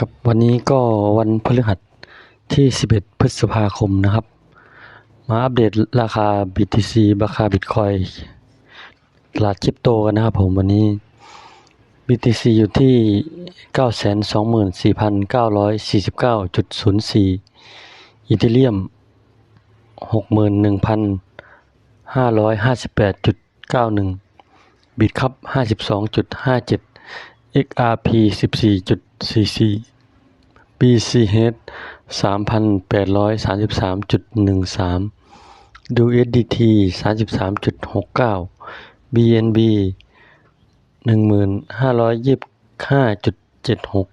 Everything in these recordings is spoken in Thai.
ครับวันนี้ก็วันพฤหัสที่ 11 พฤษภาคมนะครับ มาอัปเดตราคา BTC ราคาบิตคอยตลาดคริปโตกันนะครับผมวันนี้ BTC อยู่ที่ 924,949.04 อีเทเรียม 61,558.91 บิตครับ 52.57 XRP 14. 14.44 BCH 3,833.13 USDT 33.69 BNB 1525.76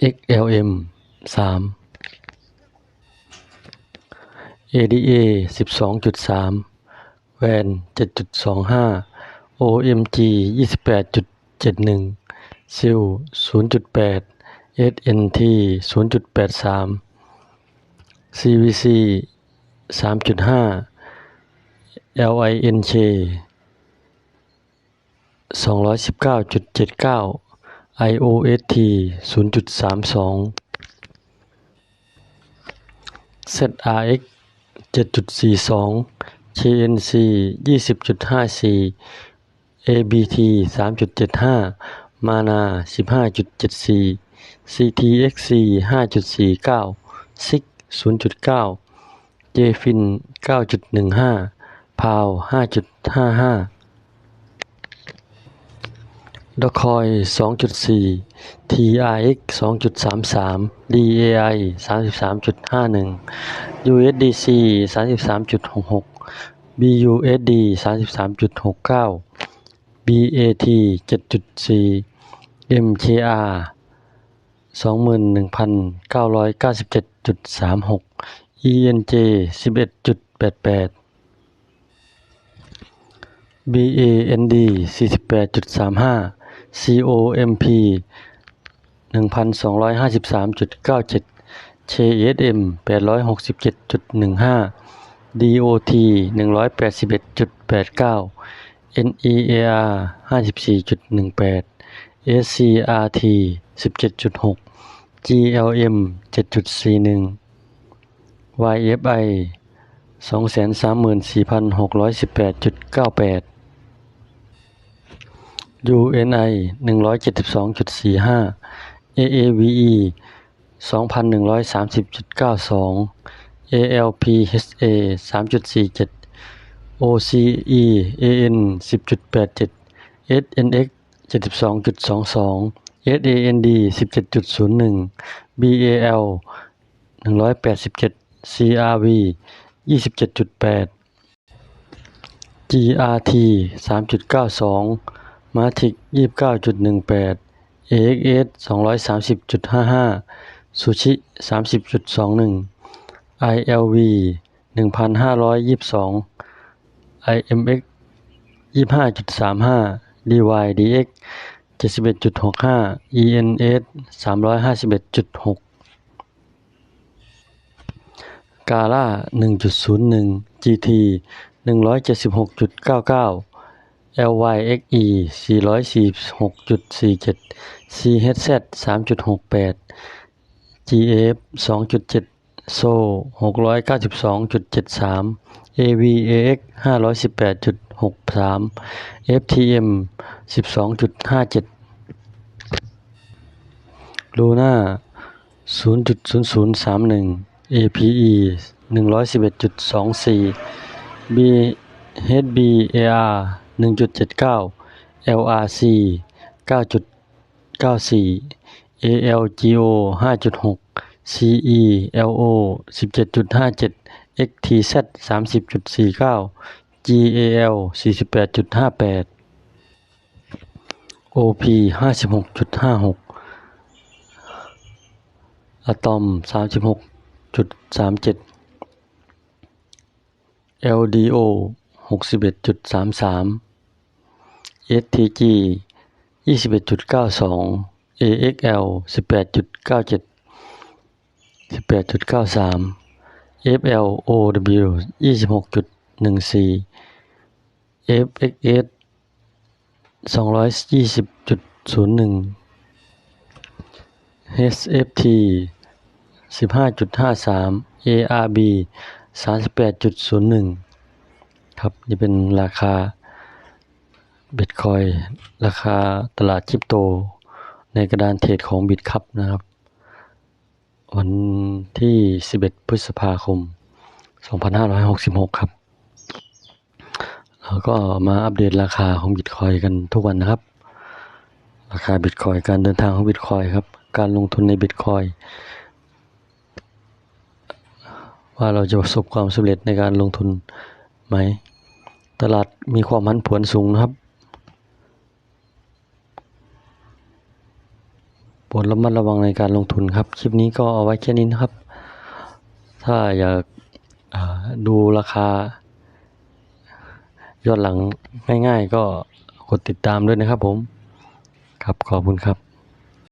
XLM 3 ADA 12.3 WAN 7.25 OMG 28.71 SIL 0.8 SNT 0.83 CVC 3.5 LINK 219.79 IOST 0.32 ZRX 7.42 KNC 20.54 ABT 3.75 Mana 15.74 CTXC 5.49 SIG 0.9 JFIN 9.15 PAL 5.55ดคอย2.4 TRX 2.33 DAI 33.51 USDC 33.66 BUSD 33.69 BAT 7.4 MKR 21,997.36 ENJ 11.88 BAND 48.35 COMP 1253.97 CSM 867.15 DOT 181.89 NEAR 54.18 SCRT 17.6 GLM 7.41 YFI 234,618.98 UNI 172.45 AAVE 2,130.92 ALPHA 3.47 OCE AN 10.87 SNX 72.22 SAND 17.01 BAL 187 CRV 27.8 GRT 3.92 Matic 29.18 AXS 230.55 Sushi 30.21 ILV 1522 IMX 25.35 DYDX 71.65 ENS 351.6 กาล่า1.01 GT 176.99 LYXE 446.47 CHZ 3.68 GF 2.7 SO 692.73 AVAX 518.63 FTM 12.57 Luna 0.0031 APE 111.24 BHBAR 1.79 LRC 9.94 ALGO 5.6 CELO 17.57 XTZ 30.49 GAL 48.58 OP 56.56อะตอม 36.37 LDO 61.33 STG 21.92 AXL 18.97 18.93 FLOW 26.7 26.14 FXS 220.01 HFT 15.53 ARB 38.01 ครับนี่เป็นราคาบิตคอยราคาตลาดคริปโต ในกระดานเทรดของบิตคัพนะครับวันที่ 11 พฤษภาคม 2566 ครับ แล้วก็มาอัปเดตราคาของบิตคอยกันทุกวันนะครับ ราคาบิตคอยการเดินทางของบิตคอยครับ การลงทุนในบิตคอยว่าเราจะประสบความสำเร็จในการลงทุนไหม ตลาดมีความผันผวนสูงนะครับโปรดระมัดระวังในการลงทุนครับ คลิปนี้ก็เอาไว้แค่นี้นะครับ ถ้าอยากดูราคา ยอดหลังง่ายๆก็กดติดตามด้วยนะครับผม ครับขอบคุณครับ